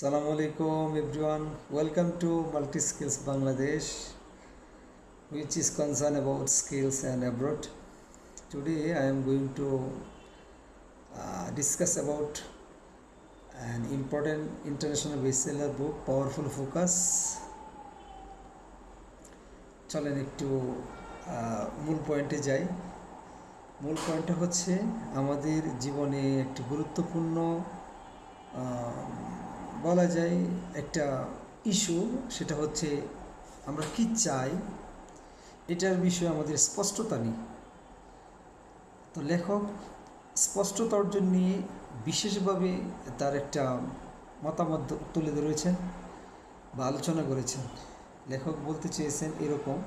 সালামু আলাইকুম everyone. Welcome to multi skills Bangladesh which is concern about skills and abroad today I am going to discuss about an important international bestseller book powerful focus চলেন একটু uh, মূল পয়েন্টে যাই। মূল পয়েন্টটা হচ্ছে, আমাদের জীবনে একটি গুরুত্বপূর্ণ um, বলা যায় একটা ইস্যু সেটা হচ্ছে আমরা কি চাই? এটার বিষয়ে আমাদের স্পষ্টতা নেই। তো লেখক স্পষ্টতা অর্জন নিয়ে বিশেষভাবে তার একটা মতামত তুলে ধরেছেন বা আলোচনা করেছেন। লেখক বলতে চেয়েছেন এরকম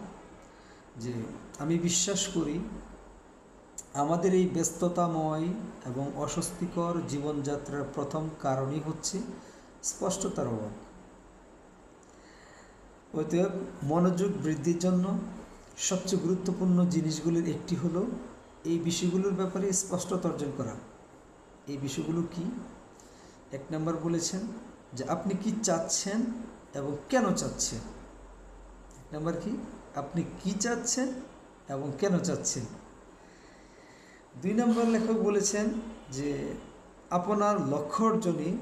যে, আমি বিশ্বাস করি আমাদের এই ব্যস্ততাময় এবং অস্বস্তিকর জীবনযাত্রার প্রথম কারণই হচ্ছে স্পষ্টতার অভাব। অতএব মনোযোগ বৃদ্ধির জন্য সবচেয়ে গুরুত্বপূর্ণ জিনিসগুলির একটি হলো এই বিষয়গুলোর ব্যাপারে স্পষ্টতা অর্জন করা। এই বিষয়গুলো কি? এক নম্বর বলেছেন যে আপনি কি চাচ্ছেন এবং কেন চাচ্ছেন? এক নম্বর কি? আপনি কি চাচ্ছেন এবং কেন চাচ্ছেন? দুই নম্বর লেখক বলেছেন যে আপনার লক্ষ্য অর্জনে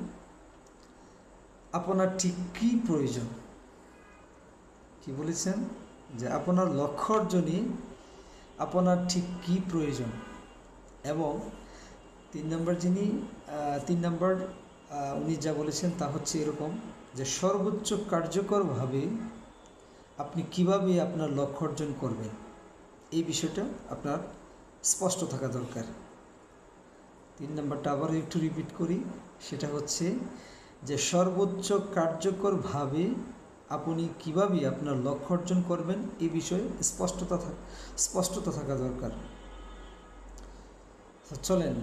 আপনার ঠিক কী প্রয়োজন? কি বলেছেন? যে আপনার লক্ষ্য অর্জনে আপনার ঠিক কী প্রয়োজন? এবং তিন নম্বর যিনি তিন নম্বর উনি যা বলেছেন তা হচ্ছে এরকম যে সর্বোচ্চ কার্যকরভাবে আপনি কীভাবে আপনার লক্ষ্য অর্জন করবেন? এই বিষয়টা আপনার স্পষ্ট থাকা দরকার। তিন নম্বরটা আবার একটু রিপিট করি। সেটা হচ্ছে যে সর্বোচ্চ কার্যকরভাবে আপনি কীভাবে আপনার লক্ষ্য অর্জন করবেন এই বিষয়ে স্পষ্টতা থাক- স্পষ্টতা থাকা দরকার। চলেন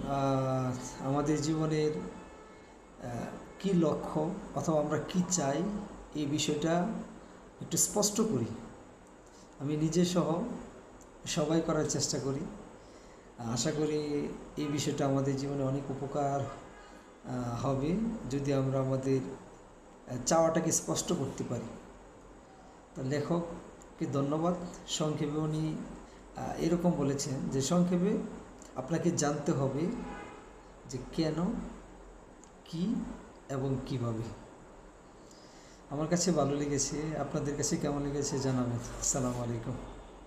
আমাদের জীবনের কি লক্ষ্য অথবা আমরা কি চাই এই বিষয়টা একটু স্পষ্ট করি। আমি নিজে সহ সবাই করার চেষ্টা করি। আশা করি এই বিষয়টা আমাদের জীবনে অনেক উপকার হবে যদি আমরা আমাদের চাওয়াটাকে স্পষ্ট করতে পারি। তো লেখককে ধন্যবাদ। সংক্ষেপে উনি এরকম বলেছেন যে, সংক্ষেপে আপনাকে জানতে হবে যে কেন, কি এবং কীভাবে। আমার কাছে ভালো লেগেছে। আপনাদের কাছে কেমন লেগেছে জানাবেন। আসসালামু আলাইকুম।